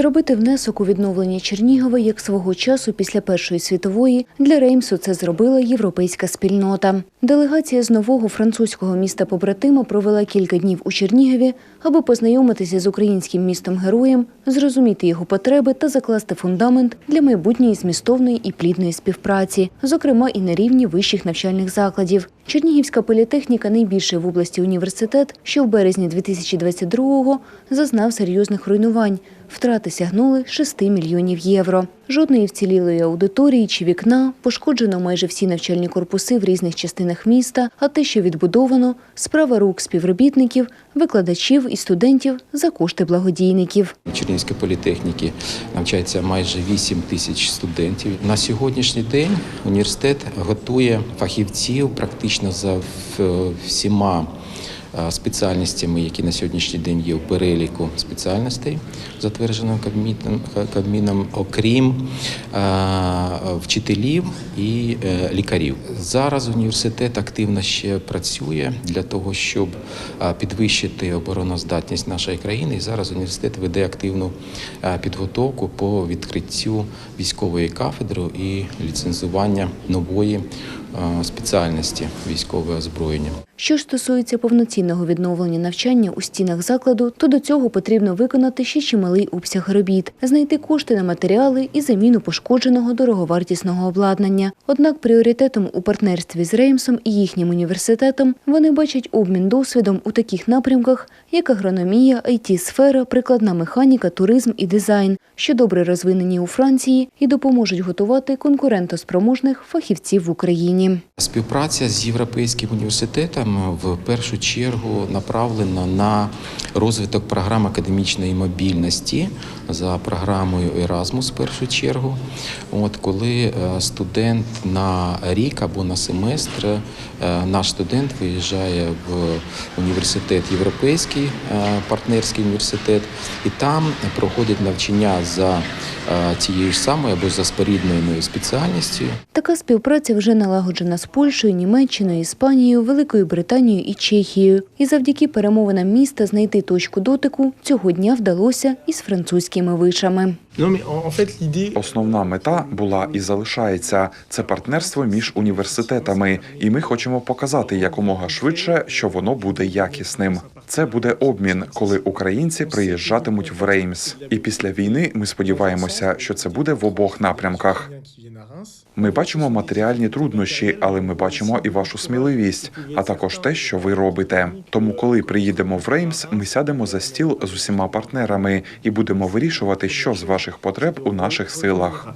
Зробити внесок у відновлення Чернігова як свого часу після Першої світової для Реймсу це зробила європейська спільнота. Делегація з нового французького міста побратима провела кілька днів у Чернігові, аби познайомитися з українським містом героєм, зрозуміти його потреби та закласти фундамент для майбутньої змістовної і плідної співпраці, зокрема і на рівні вищих навчальних закладів. Чернігівська політехніка найбільший в області університет, що в березні 2022-го зазнав серйозних руйнувань. Втрати сягнули 6 мільйонів євро. Жодної вцілілої аудиторії чи вікна, пошкоджено майже всі навчальні корпуси в різних частинах міста, а те, що відбудовано, справа рук співробітників, викладачів і студентів за кошти благодійників. У Чернігівській політехніки навчається майже 8 тисяч студентів. На сьогоднішній день університет готує фахівців практично за всіма е, спеціальностями, які на сьогоднішній день є в переліку спеціальностей, затвердженого Кабміном, окрім е, вчителів і е, лікарів. Зараз університет активно ще працює для того, щоб е, підвищити обороноздатність нашої країни. І зараз університет веде активну е, підготовку по відкриттю військової кафедри і ліцензування нової е, спеціальності військове озброєння. Що ж стосується повноцінного відновлення навчання у стінах закладу, то до цього потрібно виконати ще чималий обсяг робіт, знайти кошти на матеріали і заміну пошкодженого дороговартісного обладнання. Однак пріоритетом у партнерстві з Реймсом і їхнім університетом вони бачать обмін досвідом у таких напрямках, як агрономія, it сфера прикладна механіка, туризм і дизайн, що добре розвинені у Франції і допоможуть готувати конкурентоспроможних фахівців в Україні. Співпраця з європейським університетом в першу чергу направлена на розвиток програм академічної мобільності за програмою Erasmus в першу чергу. От коли е, студент на рік або на семестр, е, наш студент виїжджає в університет європейський, е, партнерський університет, і там проходить навчання за тією ж самою або за спорідненою спеціальністю. Така співпраця вже налагоджена з Польщею, Німеччиною, Іспанією, Великою Британією і Чехією. І завдяки перемовинам міста знайти точку дотику цього дня вдалося із французькими вишами. L'idée, Основна мета була і залишається це партнерство між університетами, і ми хочемо показати якомога швидше, що воно буде якісним. Це буде обмін, коли українці приїжджатимуть в Реймс. І після війни ми сподіваємося, що це буде в обох напрямках. Ми бачимо матеріальні труднощі, але ми бачимо і вашу сміливість, а також те, що ви робите. Тому, коли приїдемо в Реймс, ми сядемо за стіл з усіма партнерами і будемо вирішувати, що з ваших потреб у наших силах.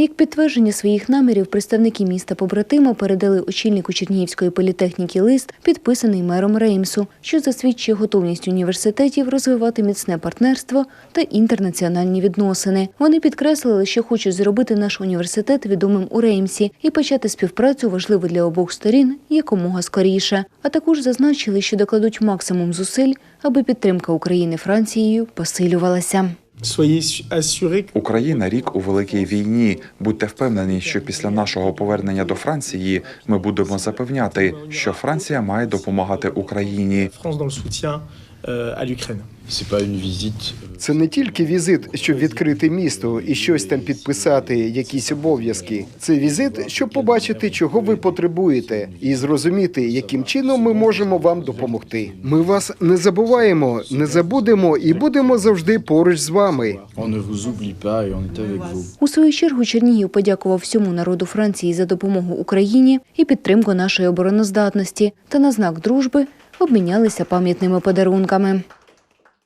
Як підтвердження своїх намірів, представники міста побратима передали очільнику Чернігівської політехніки лист, підписаний мером Реймсу, що засвідчує готовність університетів розвивати міцне партнерство та інтернаціональні відносини. Вони підкреслили, що хочуть зробити наш університет відомим у Реймсі і почати співпрацю важливу для обох сторін якомога скоріше. А також зазначили, що докладуть максимум зусиль, аби підтримка України Францією посилювалася. Soyez assurés Україна рік у великій війні. Будьте впевнені, що після нашого повернення до Франції ми будемо запевняти, що Франція має допомагати Україні. Soutien euh, Це не тільки візит, щоб відкрити місто і щось там підписати, якісь обов'язки. Це візит, щоб побачити, чого ви потребуєте, і зрозуміти, яким чином ми можемо вам допомогти. Ми вас не забуваємо, не забудемо і будемо завжди поруч з вами. У свою чергу Чернігів подякував всьому народу Франції за допомогу Україні і підтримку нашої обороноздатності та на знак дружби обмінялися пам'ятними подарунками.